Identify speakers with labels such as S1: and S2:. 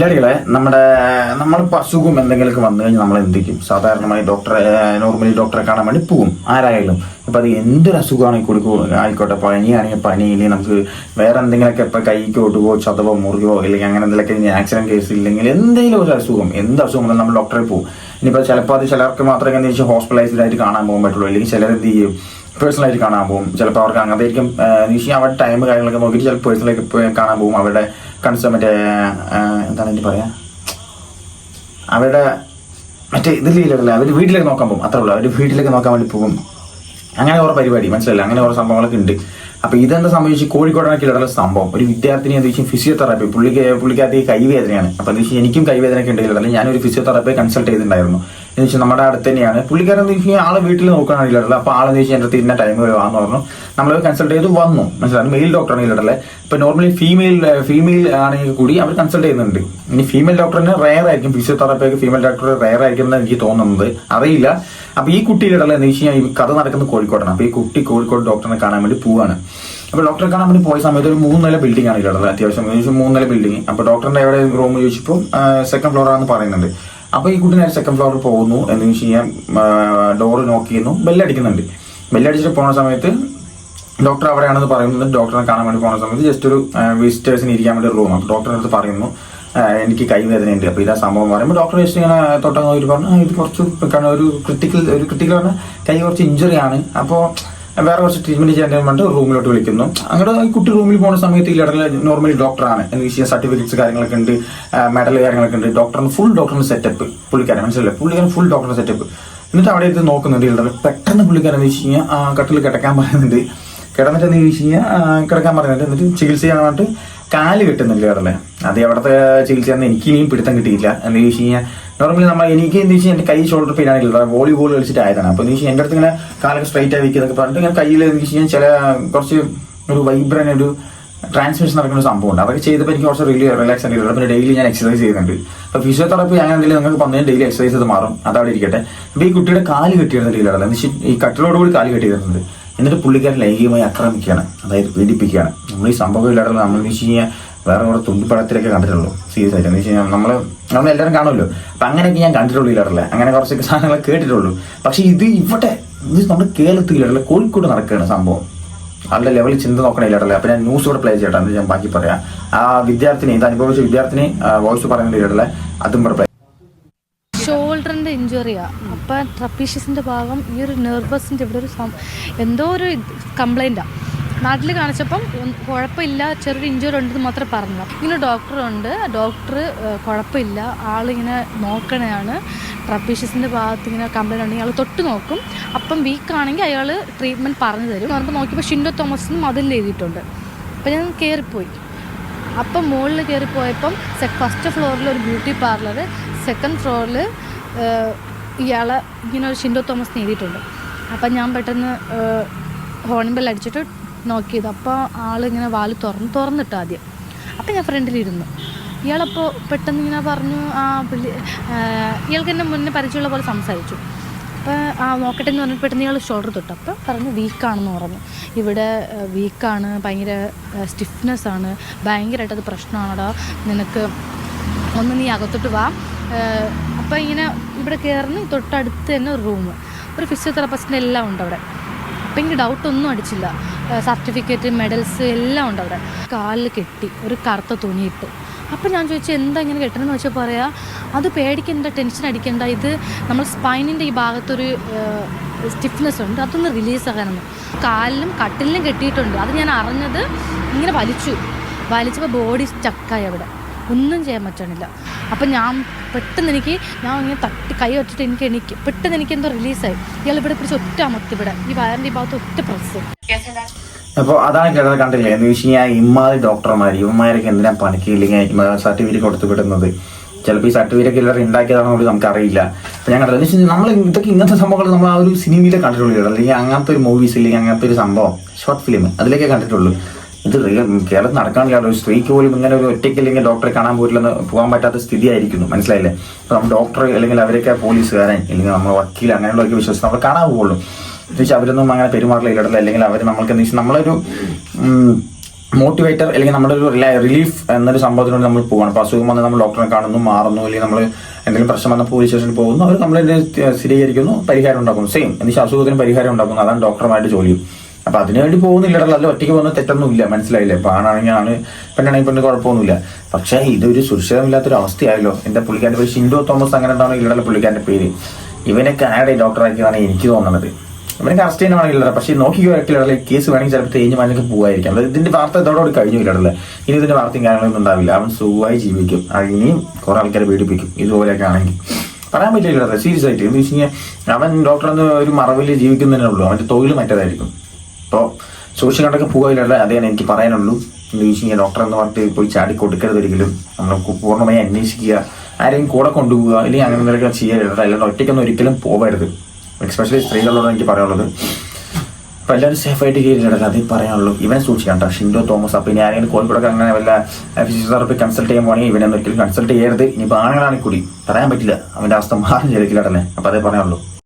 S1: മലയാളികളെ നമ്മുടെ നമ്മളിപ്പോൾ അസുഖം എന്തെങ്കിലുമൊക്കെ വന്നു കഴിഞ്ഞാൽ നമ്മൾ എന്തിക്കും സാധാരണമായി ഡോക്ടറെ നോർമലി ഡോക്ടറെ കാണാൻ വേണ്ടി പോകും ആരായാലും. ഇപ്പം അത് എന്തൊരു അസുഖമാണെങ്കിൽ കൊടുക്കും. ആയിക്കോട്ടെ പനിയാണെങ്കിൽ പനി ഇല്ലെങ്കിൽ നമുക്ക് വേറെ എന്തെങ്കിലുമൊക്കെ ഇപ്പം കൈക്ക് ഒട്ടുകയോ ചതവോ മുറിയോ അല്ലെങ്കിൽ അങ്ങനെ എന്തെങ്കിലും ആക്സിഡന്റ് കേസ് ഇല്ലെങ്കിൽ എന്തെങ്കിലും ഒരു അസുഖം എന്ത് അസുഖം നമ്മൾ ഡോക്ടറെ പോകും ഇനിയിപ്പോൾ ചിലപ്പോൾ അത് ചിലർക്ക് മാത്രമേ എന്ന് വെച്ചാൽ ഹോസ്പിറ്റലൈസ്ഡ് ആയിട്ട് കാണാൻ പോകാൻ പറ്റുള്ളൂ. അല്ലെങ്കിൽ ചിലർ എന്ത് ചെയ്യും? പേഴ്സണലായിട്ട് കാണാൻ പോകും ചിലപ്പോൾ അവർക്ക് അങ്ങനത്തേക്കും നിശ്ചയം അവരുടെ ടൈം കാര്യങ്ങളൊക്കെ നോക്കിയിട്ട് ചിലപ്പോൾ പേഴ്സണലായിട്ട് കാണാൻ പോകും അവരുടെ കൺസേൺ മറ്റേ എന്താണ് എനിക്ക് പറയാ? അവരുടെ മറ്റേ ഇതിലല്ലേ അവർ വീട്ടിലേക്ക് നോക്കാൻ പോകും അത്ര ഉള്ളൂ. അവർ വീട്ടിലേക്ക് നോക്കാൻ വേണ്ടി പോകും. അങ്ങനെ കുറേ പരിപാടി മനസ്സിലല്ല അങ്ങനെ കുറേ സംഭവങ്ങളൊക്കെ ഉണ്ട്. അപ്പൊ ഇതെന്താ സംഭവിച്ചു? കോഴിക്കോടാണ് കിടക്കുന്ന സംഭവം. ഒരു വിദ്യാർത്ഥിനി എന്താ വെച്ചാൽ ഫിസിയോതെറാപ്പി പുള്ളിക്ക് പുള്ളിക്കകത്ത് ഈ കൈവേദനയാണ്. അപ്പൊ എന്താ വെച്ചാൽ എനിക്കും കൈവേദനയൊക്കെ ഉണ്ടെങ്കിൽ ഞാനൊരു ഫിസിയോതെറാപ്പി കൺസൾട്ട് ചെയ്തിട്ടുണ്ടായിരുന്നു. എന്ന് വെച്ചാൽ നമ്മുടെ അടുത്ത് തന്നെയാണ്. പുള്ളിക്കാരൻ എന്ന് വെച്ചാൽ ആൾ വീട്ടിൽ നോക്കുകയാണെങ്കിൽ അപ്പൊ ആളെന്ന് വെച്ചാൽ എന്റെ അടുത്ത് ഇന്ന ടൈം വരുവാന്ന് പറഞ്ഞു. നമ്മൾ കൺസൾട്ട് ചെയ്ത് വന്നു. മനസ്സിലായി? മെയിൽ ഡോക്ടറാണ് ഇല്ലല്ലേ ഇപ്പൊ നോർമലി ഫീമെയിൽ ഫീമെയിൽ ആണെങ്കിൽ കൂടി അവർ കൺസൾട്ട് ചെയ്യുന്നുണ്ട്. ഇനി ഫീമെയിൽ ഡോക്ടറിന് റയർ ആയിരിക്കും. ഫിസിയോതെറാപ്പി ഫീമെയിൽ ഡോക്ടർ റയർ ആയിരിക്കും എന്ന് എനിക്ക് തോന്നുന്നത്. അറിയില്ല. അപ്പൊ ഈ കുട്ടിയുടെ ഇടയിൽ എന്ന് വെച്ച് കഴിഞ്ഞാൽ ഈ കഥ നടക്കുന്നത് കോഴിക്കോടാണ്. അപ്പൊ ഈ കുട്ടി കോഴിക്കോട് ഡോക്ടറിനെ കാണാൻ വേണ്ടി പോവാണ്. അപ്പൊ ഡോക്ടറെ കാണാൻ വേണ്ടി പോയ സമയത്ത് ഒരു മൂന്ന് നില ബിൽഡിംഗ് ആണ് ഇവിടെ അത്യാവശ്യം മൂന്ന് നില ബിൽഡിംഗ് അപ്പൊ ഡോക്ടറിന്റെ എവിടെ റൂം ചോദിച്ചപ്പോൾ സെക്കൻഡ് ഫ്ലോർ ആണെന്ന് പറയുന്നുണ്ട്. അപ്പൊ ഈ കുട്ടി നേരെ സെക്കൻഡ് ഫ്ലോറിൽ പോകുന്നു എന്ന് വെച്ച് കഴിഞ്ഞാൽ ഡോറ് നോക്ക് ചെയ്യുന്നു ബെല്ലടിക്കുന്നുണ്ട് ബെല്ലടിച്ചിട്ട് പോണ സമയത്ത് ഡോക്ടർ അവിടെയാണെന്ന് പറയുന്നത് ഡോക്ടറെ കാണാൻ വേണ്ടി പോകുന്ന സമയത്ത് ജസ്റ്റ് ഒരു വിസിറ്റേഴ്സിന് ഇരിക്കാൻ വേണ്ടി റൂം അപ്പോൾ ഡോക്ടറെ അടുത്ത് പറയുന്നു എനിക്ക് കൈവേദനയുണ്ട് അപ്പോൾ ഇതാ സംഭവം പറയുമ്പോൾ ഡോക്ടർ ജസ്റ്റ് ഇങ്ങനെ തൊട്ടങ്ങ് നോക്കിയിട്ട് പറഞ്ഞു ഇത് കുറച്ച് ഒരു ക്രിട്ടിക്കൽ ഒരു ക്രിട്ടിക്കൽ പറഞ്ഞാൽ കൈ കുറച്ച് ഇഞ്ചുറി ആണ്. അപ്പോൾ വേറെ കുറച്ച് ട്രീറ്റ്മെന്റ് ചെയ്യാൻ വേണ്ടി റൂമിലോട്ട് വിളിക്കുന്നു. അങ്ങനെ ഈ കുട്ടി റൂമിൽ പോകുന്ന സമയത്ത് ഈ ഇടയിൽ നോർമലി ഡോക്ടറാണ് എന്ന് വിഷയ സർട്ടിഫിക്കറ്റ്സ് കാര്യങ്ങളൊക്കെ ഉണ്ട് മെഡൽ കാര്യങ്ങളൊക്കെ ഉണ്ട്. ഡോക്ടറിന് ഫുൾ ഡോക്ടറിന് സെറ്റപ്പ് പുള്ളിക്കാരൻ മനസ്സിലല്ലേ പുള്ളിക്കാരൻ ഫുൾ ഡോക്ടറിന് സെറ്റപ്പ് എന്നിട്ട് അവിടെ ഇത് നോക്കുന്നുണ്ട് ഇടയിൽ പെട്ടെന്ന് പുള്ളിക്കാരൻ വെച്ച് കഴിഞ്ഞാൽ ആ കട്ടിൽ കിടക്കാൻ പറയുന്നുണ്ട്. കിടന്നിട്ട് എന്ന് ചോദിച്ചു കഴിഞ്ഞാൽ കിടക്കാൻ പറയുന്നുണ്ട്. എന്നിട്ട് ചികിത്സ ചെയ്യാൻ വേണ്ടിട്ട് കാൽ കിട്ടുന്നില്ല അവിടെ അത് എവിടത്തെ ചികിത്സയാണെന്ന് എനിക്ക് ഇനിയും പിടുത്തം കിട്ടിയില്ല. എന്ന് ചോദിച്ചു കഴിഞ്ഞാൽ നോർമലി നമ്മൾ എനിക്ക് എന്ത് വെച്ചാൽ എന്റെ കൈ ഷോൾഡർ പെയിൻ ആണെങ്കിൽ വോളിബോൾ കളിച്ചിട്ട് ആയതാണ്. അപ്പൊ എന്ന് വെച്ചാൽ എന്റെ അടുത്ത് ഇങ്ങനെ കാലൊക്കെ സ്ട്രൈറ്റ് ആയി വെക്കുന്നൊക്കെ പറഞ്ഞിട്ട് ഇങ്ങനെ കയ്യിൽ എന്ന് വെച്ച് ചില കുറച്ച് ഒരു വൈബ്രൻ ഒരു ട്രാൻസ്മിഷൻ നടക്കുന്ന സംഭവമുണ്ട്. അതൊക്കെ ചെയ്തപ്പോൾ എനിക്ക് കുറച്ച് റിലീ റിലാക്സ് ആയിട്ട് പിന്നെ ഡെയിലി ഞാൻ എക്സസൈസ് ചെയ്യുന്നുണ്ട്. അപ്പൊ ഫിസിയോതെറാപ്പി എന്തെങ്കിലും നിങ്ങൾക്ക് പറഞ്ഞു ഡെയിലി എക്സസൈസ് ചെയ്ത് മാറും. അതവിടെ ഇരിക്കട്ടെ. അപ്പൊ ഈ കുട്ടിയുടെ കാൽ കെട്ടിയിരുന്ന രീതിയിലാണ്. എന്ന് വെച്ചാൽ ഈ കട്ടിലോടുകൂടി കാൽ കെട്ടിയിരുന്നത് എന്നിട്ട് പുള്ളിക്കാരൻ ലൈംഗികമായി ആക്രമിക്കുകയാണ്. അതായത് പീഡിപ്പിക്കുകയാണ്. നമ്മൾ ഈ സംഭവം ഇല്ലാതെ നമ്മൾ എന്ന് വെച്ച് കഴിഞ്ഞാൽ വേറെ കുറെ തുമ്പിപ്പടത്തിലൊക്കെ കണ്ടിട്ടുള്ളൂ. സീരിയസ് ആയിട്ട്. എന്ന് വെച്ച് കഴിഞ്ഞാൽ നമ്മൾ എല്ലാവരും കാണുമല്ലോ. അപ്പൊ അങ്ങനെയൊക്കെ ഞാൻ കണ്ടിട്ടുള്ളൂ ഇല്ലാറില്ല അങ്ങനെ കുറച്ചൊക്കെ സാധനങ്ങൾ കേട്ടിട്ടുള്ളൂ. പക്ഷെ ഇത് ഇവിടെ ഇത് നമ്മുടെ കേരളത്തിൽ ഇല്ലാറില്ല കോഴിക്കോട് നടക്കുകയാണ് സംഭവം. അവരുടെ ലെവലിൽ ചിന്ത നോക്കണേ ഇല്ലാറില്ല അപ്പൊ ഞാൻ ന്യൂസ് കൂടെ പ്ലേ ചെയ്യട്ടെ എന്ന് ഞാൻ ബാക്കി പറയാം. ആ വിദ്യാർത്ഥിനി ഇത് അനുഭവിച്ച വിദ്യാർത്ഥിനി വോയിസ് പറയുന്നത് ഇല്ലാറില്ല അതും കൂടെ
S2: ഷോൾഡറിന്റെ ഇഞ്ചുറിയാ അപ്പം ട്രപ്പീഷ്യസിന്റെ ഭാഗം ഈ ഒരു നെർവസിന്റെ ഇവിടെ ഒരു എന്തോ ഒരു കംപ്ലൈന്റാണ് നാട്ടിൽ കാണിച്ചപ്പം കുഴപ്പമില്ല ചെറിയൊരു ഇഞ്ചുറി ഉണ്ടെന്ന് മാത്രം പറഞ്ഞു. ഇങ്ങനെ ഡോക്ടറുണ്ട് ഡോക്ടർ കുഴപ്പമില്ല. ആളിങ്ങനെ നോക്കണതാണ് ട്രപ്പീഷ്യസിന്റെ ഭാഗത്ത് ഇങ്ങനെ കംപ്ലൈന്റ് ഉണ്ടെങ്കിൽ അയാൾ തൊട്ട് നോക്കും. അപ്പം വീക്കാണെങ്കിൽ അയാൾ ട്രീറ്റ്മെന്റ് പറഞ്ഞു തരും. പറഞ്ഞപ്പോൾ നോക്കിയപ്പോൾ ഷിൻഡോ തോമസിന് മതിൽ എഴുതിയിട്ടുണ്ട്. അപ്പം ഞാൻ കയറിപ്പോയി അപ്പം മുകളിൽ കയറിപ്പോയപ്പം ഫസ്റ്റ് ഫ്ലോറിൽ ഒരു ബ്യൂട്ടി പാർലർ സെക്കൻഡ് ഫ്ലോറിൽ ഇയാളെ ഇങ്ങനെ ഒരു ഷിൻഡോ തോമസ് എഴുതിയിട്ടുണ്ട്. അപ്പം ഞാൻ പെട്ടെന്ന് ഹോണിംബെൽ അടിച്ചിട്ട് നോക്കിയത്. അപ്പോൾ ആളിങ്ങനെ വാൽ തുറന്ന് തുറന്നിട്ട് ആദ്യം. അപ്പം ഞാൻ ഫ്രണ്ടിലിരുന്നു. ഇയാളപ്പോൾ പെട്ടെന്ന് ഇങ്ങനെ പറഞ്ഞു ആ പുള്ളി ഇയാൾക്ക് എന്നെ മുന്നേ പരിചയമുള്ള പോലെ സംസാരിച്ചു. അപ്പോൾ ആ നോക്കട്ടെ എന്ന് പറഞ്ഞിട്ട് പെട്ടെന്ന് ഇയാൾ ഷോൾഡർ തൊട്ട്. അപ്പോൾ പറഞ്ഞു വീക്കാണെന്ന് പറഞ്ഞു. ഇവിടെ വീക്കാണ് ഭയങ്കര സ്റ്റിഫ്നെസ് ആണ്. ഭയങ്കരമായിട്ട് അത് നിനക്ക് ഒന്ന് നീ അകത്തോട്ട് വാ. അപ്പോൾ ഇങ്ങനെ ഇവിടെ കയറുന്ന തൊട്ടടുത്ത് തന്നെ ഒരു റൂം. ഒരു ഫിസിയോതെറാപ്പിസ്റ്റിന്റെ എല്ലാം ഉണ്ട് അവിടെ എനിക്ക് ഡൗട്ടൊന്നും അടിച്ചില്ല. സർട്ടിഫിക്കറ്റ് മെഡൽസ് എല്ലാം ഉണ്ട് അവിടെ. കാലിൽ കെട്ടി ഒരു കറുത്ത തുണിയിട്ട് അപ്പം ഞാൻ ചോദിച്ചു എന്താ ഇങ്ങനെ കെട്ടണമെന്ന് വെച്ചാൽ പറയാ അത് പേടിക്കേണ്ട ടെൻഷൻ അടിക്കേണ്ട. ഇത് നമ്മൾ സ്പൈനിന്റെ ഈ ഭാഗത്തൊരു സ്റ്റിഫ്നെസ് ഉണ്ട്. അതൊന്ന് റിലീസ് ആകാനൊന്ന്. കാലിലും കട്ടിലിലും കെട്ടിയിട്ടുണ്ട്. അത് ഞാൻ അറിഞ്ഞത് ഇങ്ങനെ വലിച്ചു. വലിച്ചപ്പോൾ ബോഡി സ്റ്റക്കായി അവിടെ. ഒന്നും ചെയ്യാൻ പറ്റണില്ല. അപ്പം ഞാൻ പെട്ടെന്ന് എനിക്ക് ഞാൻ ഇങ്ങനെ തട്ടി കൈ വെച്ചിട്ട് എനിക്ക് എനിക്ക് പെട്ടെന്ന് എനിക്ക് എന്തോ റിലീസായി ഇയാൾ ഇവിടെ പിടിച്ച് ഒറ്റ അമർത്തി ഇവിടെ. ഈ വയറിന്റെ ഈ ഭാഗത്ത് ഒറ്റ പ്രസ്
S1: അപ്പോൾ അതാണ് കേട്ടത് കണ്ടില്ലേ? എന്ന് വെച്ച് കഴിഞ്ഞാൽ ഇമ്മാതിരി ഡോക്ടർമാർ ഇവന്മാരൊക്കെ എന്തിനാ പണിക്കില്ലെങ്കിൽ സർട്ടിഫിക്കറ്റ് കൊടുത്തു വിടുന്നത്? ചിലപ്പോൾ ഈ സർട്ടിഫിക്കറ്റ് എല്ലാവരും ഉണ്ടാക്കിയതാണോ നമുക്ക് അറിയില്ല അപ്പം ഞാൻ കണ്ടത് നമ്മൾ ഇതൊക്കെ ഇങ്ങനത്തെ സംഭവങ്ങൾ നമ്മൾ ആ ഒരു സിനിമയിലെ കണ്ടിട്ടുള്ളൂ അല്ലെങ്കിൽ അങ്ങനത്തെ ഒരു മൂവീസ് ഇല്ലെങ്കിൽ അങ്ങനത്തെ ഒരു സംഭവം ഷോർട്ട് ഫിലിം അതിലേക്കേ കണ്ടിട്ടുള്ളൂ. ഇത് കേരളത്തിൽ നടക്കാനില്ല ഒരു സ്ത്രീക്ക് പോലും ഇങ്ങനെ ഒരു ഒറ്റയ്ക്ക് അല്ലെങ്കിൽ ഡോക്ടറെ കാണാൻ പോയില്ലെന്ന് പോകാൻ പറ്റാത്ത സ്ഥിതിയായിരിക്കുന്നു. മനസ്സിലായില്ലേ? അപ്പൊ നമ്മൾ ഡോക്ടർ അല്ലെങ്കിൽ അവരൊക്കെ പോലീസുകാരൻ അല്ലെങ്കിൽ നമ്മൾ വക്കീൽ അങ്ങനെയുള്ളവർക്ക് വിശ്വസിച്ച് നമ്മൾ കാണാൻ പോകുള്ളൂ. എന്നുവെച്ചാൽ അവരൊന്നും അങ്ങനെ പെരുമാറില്ല ഇടത്തില്ല അല്ലെങ്കിൽ അവർ നമ്മൾക്ക് എന്താ വെച്ചാൽ നമ്മളൊരു മോട്ടിവേറ്റർ അല്ലെങ്കിൽ നമ്മുടെ ഒരു റിലീഫ് എന്നൊരു സംഭവത്തിനോട് നമ്മൾ പോകണം അപ്പോൾ അസുഖം വന്ന് നമ്മൾ ഡോക്ടറെ കാണുന്നു മാറുന്നു അല്ലെങ്കിൽ നമ്മൾ എന്തെങ്കിലും പ്രശ്നം വന്ന പോലീസ് സ്റ്റേഷനിൽ പോകുന്നു അവർ കംപ്ലൈന്റ് സ്ഥിരീകരിക്കുന്നു പരിഹാരം ഉണ്ടാക്കുന്നു. സെയിം എന്നുവെച്ചാൽ അസുഖത്തിന് പരിഹാരം ഉണ്ടാക്കുന്നു. അതാണ് ഡോക്ടർമാരുടെ ജോലിയും. അപ്പൊ അതിനുവേണ്ടി പോകുന്നില്ലടല്ലോ അല്ല ഒറ്റയ്ക്ക് പോകുന്ന തെറ്റൊന്നുമില്ല. മനസ്സിലായില്ലേ? ഇപ്പൊ ആണാണെങ്കിൽ ആണ് പെണ്ണാണെങ്കിൽ പെണ്ണ് കുഴപ്പമൊന്നുമില്ല. പക്ഷേ ഇതൊരു സുരക്ഷിതമില്ലാത്തൊരു അവസ്ഥയായല്ലോ. എന്റെ പുള്ളിക്കാരന്റെ പേര് ഷിൻഡോ തോമസ് അങ്ങനെ എന്താണ് ഇല്ലടല്ല പുള്ളിക്കാരന്റെ പേര്. ഇവനൊക്കെ ഡോക്ടർ ഡോക്ടറാക്കിയതാണ് എനിക്ക് തോന്നുന്നത് ഇവനൊക്കെ അറസ്റ്റ് ചെയ്യണമെങ്കിൽ ഇല്ലട. പക്ഷേ നോക്കിക്കോ ഇല്ലടല്ലേ കേസ് വേണമെങ്കിൽ ചിലപ്പോൾ തേഞ്ഞ് മഞ്ഞൊക്കെ പോകായിരിക്കാം അതായത് ഇതിന്റെ വാർത്ത ഇതോടുകൂടി കഴിഞ്ഞു ഇല്ലടല്ലേ ഇനി ഇതിന്റെ വാർത്തയും കാര്യങ്ങളൊന്നും ഉണ്ടാവില്ല. അവൻ സുഖമായി ജീവിക്കും. ഇനിയും കുറെ ആൾക്കാരെ പീഡിപ്പിക്കും. ഇതുപോലെയൊക്കെ ആണെങ്കിൽ. പറയാൻ പറ്റില്ല സീരിയസ് ആയിട്ട്. എന്ന് വെച്ച് കഴിഞ്ഞാൽ അവൻ ഡോക്ടർ ഒരു മറവിൽ ജീവിക്കുന്നതിനുള്ളൂ അവന്റെ തൊഴിൽ മറ്റേതായിരിക്കും. അപ്പോൾ സൂക്ഷിച്ച് കണ്ടൊക്കെ പോകില്ല അതാണ് എനിക്ക് പറയാനുള്ളൂ. എന്ന് ചോദിച്ചു കഴിഞ്ഞാൽ ഡോക്ടർ എന്ന് പറഞ്ഞിട്ട് പോയി ചാടി കൊടുക്കരുത് ഒരിക്കലും നമ്മൾ പൂർണമായി അന്വേഷിക്കുക. ആരെയും കൂടെ കൊണ്ടുപോവുക അല്ലെങ്കിൽ അങ്ങനെ എന്തെങ്കിലും ചെയ്യരുത് അല്ലാണ്ട് ഒറ്റയ്ക്കൊന്നും ഒരിക്കലും പോകരുത് എക്സ്പെഷ്യലി സ്ത്രീകളോട് എനിക്ക് പറയാനുള്ളത്. അപ്പോൾ എല്ലാവരും സേഫായിട്ട് കയറിയിട്ടില്ല അതേ പറയാനുള്ളൂ. ഇവനെ സൂക്ഷിക്കണ്ട ഷിൻഡോ തോമസ് അപ്പോൾ ഇനി ആരെങ്കിലും കോഴിക്കോടൊക്കെ അങ്ങനെ വല്ല ഫിസിയോതെറാപ്പി കൺസൾട്ട് ചെയ്യാൻ പോകണമെങ്കിൽ ഇവനെ ഒരിക്കലും കൺസൾട്ട് ചെയ്യരുത്. ഇനിയിപ്പോൾ ആണുങ്ങളാണെങ്കിൽ കൂടി പറയാൻ പറ്റില്ല. അവന്റെ അവസ്ഥ മാറി ചെയ്തിട്ടില്ല അപ്പോൾ അതേ പറയാനുള്ളൂ.